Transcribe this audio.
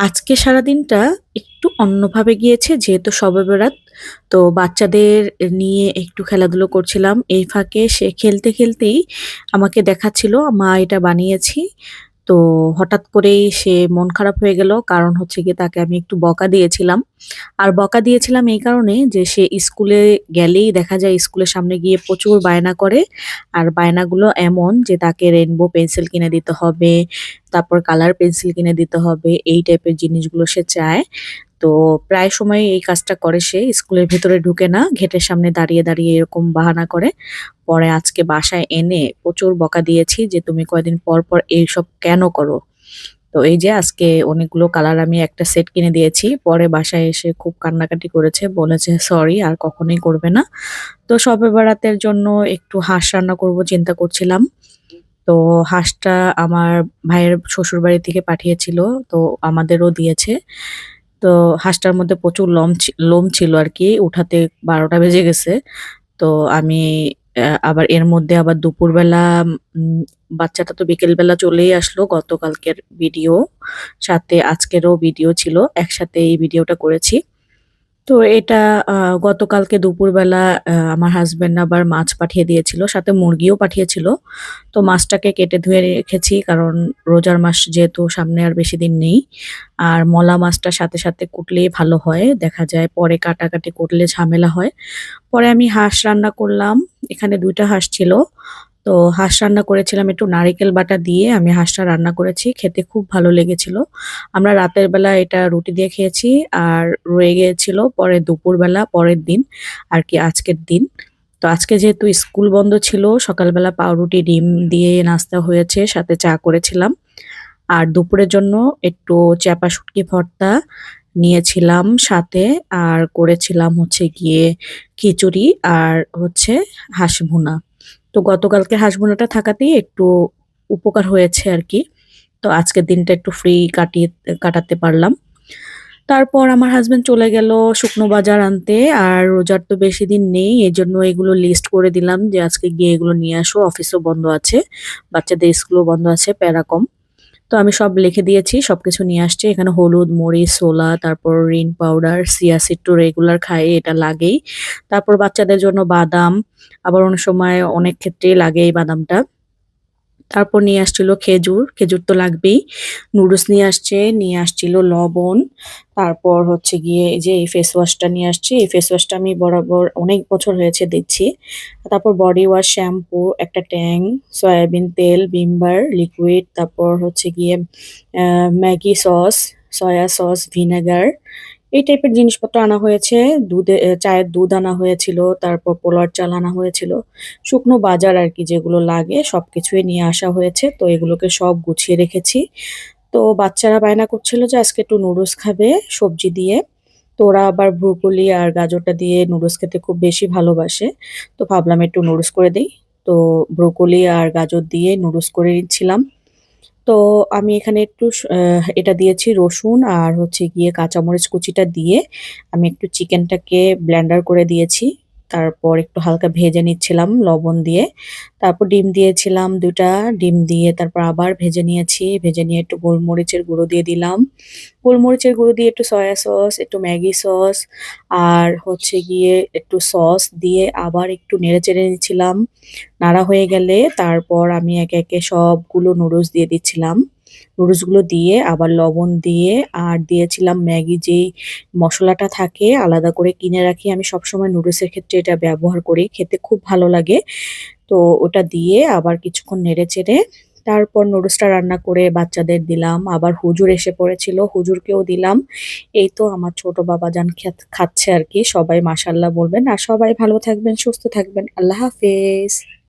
আজকে সারা দিনটা একটু অন্যভাবে গিয়েছে যেহেতু সবে বেড়াত তো বাচ্চাদের নিয়ে একটু খেলাধুলো করছিলাম। এই ফাঁকে সে খেলতে, খেলতেই আমাকে দেখাচ্ছিল, "মা এটা বানিয়েছি।" তো হঠাৎ করেই সে মন খারাপ হয়ে গেল। কারণ হচ্ছে গিয়ে তাকে আমি একটু বকা দিয়েছিলাম। আর বকা দিয়েছিলাম এই কারণে যে সে স্কুলে গেলেই দেখা যায় স্কুলের সামনে গিয়ে প্রচুর বায়না করে। আর বায়নাগুলো এমন যে তাকে রেনবো পেন্সিল কিনে দিতে হবে, তারপর কালার পেন্সিল কিনে দিতে হবে। এই টাইপের জিনিসগুলো সে চায়। তো প্রায় সময় এই কাজটা করে সে। স্কুলের ভেতরে ঢুকে না। গেটের সামনে দাঁড়িয়ে, দাঁড়িয়ে এরকম বাহানা করে। পরে আজকে বাসায় এনে প্রচুর বকা দিয়েছি যে, "তুমি কয়দিন পর, পর এইসব কেন করো?" তো এই যে আজকে অনেকগুলো কালার আমি একটা সেট কিনে দিয়েছি। পরে বাসায় এসে খুব কান্নাকাটি করেছে। বলেছে, "সরি আর কখনোই করবে না।" তো সবে বরাতের জন্য একটু হাঁস রান্না করব চিন্তা করছিলাম। তো হাঁসটা আমার ভাইয়ের শ্বশুরবাড়ি থেকে পাঠিয়েছিল। তো আমাদেরও দিয়েছে। তো হাঁসটার মধ্যে প্রচুর লম লোম ছিল আর কি, উঠাতে ১২টা বেজে গেছে। তো আমি আবার এর মধ্যে আবার দুপুরবেলা বাচ্চাটা তো বিকেলবেলা চলেই আসলো গতকালকের ভিডিও। সাথে আজকেরও ভিডিও ছিল। একসাথে এই ভিডিওটা করেছি। তো এটা গতকালকে দুপুরবেলা আমার হাসব্যান্ড আবার মাছ পাঠিয়ে দিয়েছিল। সাথে মুরগিও পাঠিয়েছিল। তো মাছটাকে কেটে ধুয়ে রেখেছি কারণ রোজার মাস যেহেতু সামনে আর বেশি দিন নেই। আর মলা মাছটা সাথে, সাথে কুটলেই ভালো হয়। দেখা যায় পরে কাটাকাটি করলে ঝামেলা হয়। পরে আমি হাঁস রান্না করলাম। এখানে দুইটা হাঁস ছিল। তো হাঁস রান্না করেছিলাম একটু নারিকেল বাটা দিয়ে আমি হাঁসটা রান্না করেছি। খেতে খুব ভালো লেগেছিল। আমরা রাতের বেলা এটা রুটি দিয়ে খেয়েছি। আর রয়ে গিয়েছিল পরে দুপুরবেলা পরের দিন আর কি আজকের দিন। তো আজকে যেহেতু স্কুল বন্ধ ছিল সকালবেলা পাউরুটি, ডিম দিয়ে নাস্তা হয়েছে, সাথে চা করেছিলাম। আর দুপুরের জন্য একটু চ্যাপা শুটকি ভর্তা নিয়েছিলাম সাথে আর করেছিলাম হচ্ছে গিয়ে খিচুড়ি আর হচ্ছে হাঁস ভুনা। তো গতকালকে হাসবোনাটা থাকাতেই একটু উপকার হয়েছে আর কি তো আজকের দিনটা একটু ফ্রি কাটিয়ে কাটাতে পারলাম। তারপর আমার হাজব্যান্ড চলে গেল শুকনো বাজার আনতে। আর রোজার তো বেশি দিন নেই। এই জন্য এগুলো লিস্ট করে দিলাম যে, "আজকে গিয়ে এগুলো নিয়ে আসো।" অফিসও বন্ধ আছে। বাচ্চাদের স্কুলও বন্ধ আছে, প্যারা কম। তো আমি সব লিখে দিয়েছি। সব কিছু নিয়ে আসছি। এখানে হলুদ, মরিচ, সোলা, তারপর রিন পাউডার, সিয়াসিড তো রেগুলার খাই, এটা লাগেই। তারপর বাচ্চাদের জন্য বাদাম, আবার অনেক সময় অনেক ক্ষেত্রেই লাগে এই বাদামটা। তারপর নিয়ে আসছিল খেজুর, খেজুর তো লাগবেই। নুডলস নিয়ে আসছে, নিয়ে আসছিল লবণ। তারপর হচ্ছে গিয়ে যে এই ফেস ওয়াশটা নিয়ে আসছি এই ফেস ওয়াশটা আমি বরাবর অনেক বছর হয়েছে দিচ্ছি। তারপর বডি ওয়াশ, শ্যাম্পু, একটা ট্যাং, সয়াবিন তেল, ভিম বার, লিকুইড, তারপর হচ্ছে গিয়ে Maggi sauce, soya sauce, vinegar এই টাইপের জিনিসপত্র আনা হয়েছে। দুধে চায়ের দুধ আনা হয়েছিল, তারপর পোলাওর চাল আনা হয়েছিল। শুকনো বাজার আর কি যেগুলো লাগে সবকিছুই নিয়ে আসা হয়েছে। তো এগুলোকে সব গুছিয়ে রেখেছি। তো বাচ্চারা বায়না করছিল যে আজকে একটু নুডলস খাবে সবজি দিয়ে। তো ওরা আবার ব্রোকলি আর গাজরটা দিয়ে নুডলস খেতে খুব বেশি ভালোবাসে। তো ভাবলাম একটু নুডলস করে দিই তো ব্রোকলি আর গাজর দিয়ে নুডলস করে নিচ্ছিলাম। তো আমি এখানে একটু এটা দিয়েছি রসুন আর হচ্ছে গিয়ে কাঁচামরিচ কুচিটা দিয়ে আমি একটু চিকেনটাকে ব্ল্যান্ডার করে দিয়েছি। তারপর একটু হালকা ভেজে নিচ্ছিলাম লবণ দিয়ে। তারপর ডিম দিয়েছিলাম দুটা ডিম দিয়ে তারপর আবার ভেজে নিয়েছি। ভেজে নিয়ে একটু গোলমরিচের গুঁড়ো দিয়ে দিলাম। গোলমরিচের গুঁড়ো দিয়ে একটু সয়া সস, একটু ম্যাগি সস আর হচ্ছে গিয়ে একটু সস দিয়ে আবার একটু নেড়ে চেড়ে নিচ্ছিলাম। নাড়া হয়ে গেলে তারপর আমি একে, একে সবগুলো নুডলস দিয়ে দিচ্ছিলাম। নুডলসগুলো দিয়ে আবার লবণ দিয়ে আর দিয়েছিলাম ম্যাগি যেই মশলাটা থাকে আলাদা করে কিনে রাখি। আমি সবসময় নুডলসের ক্ষেত্রে এটা ব্যবহার করি। খেতে খুব ভালো লাগে। তো ওটা দিয়ে আবার কিছুক্ষণ নেড়েচেড়ে তারপর নুডলসটা রান্না করে বাচ্চাদের দিলাম। আবার হুজুর এসে পড়েছিল, হুজুরকেও দিলাম। এই তো আমার ছোট বাবাজান খ্যাত খাচ্ছে আর কি সবাই মাশাআল্লাহ বলবেন। আর সবাই ভালো থাকবেন, সুস্থ থাকবেন। আল্লাহ হাফেজ।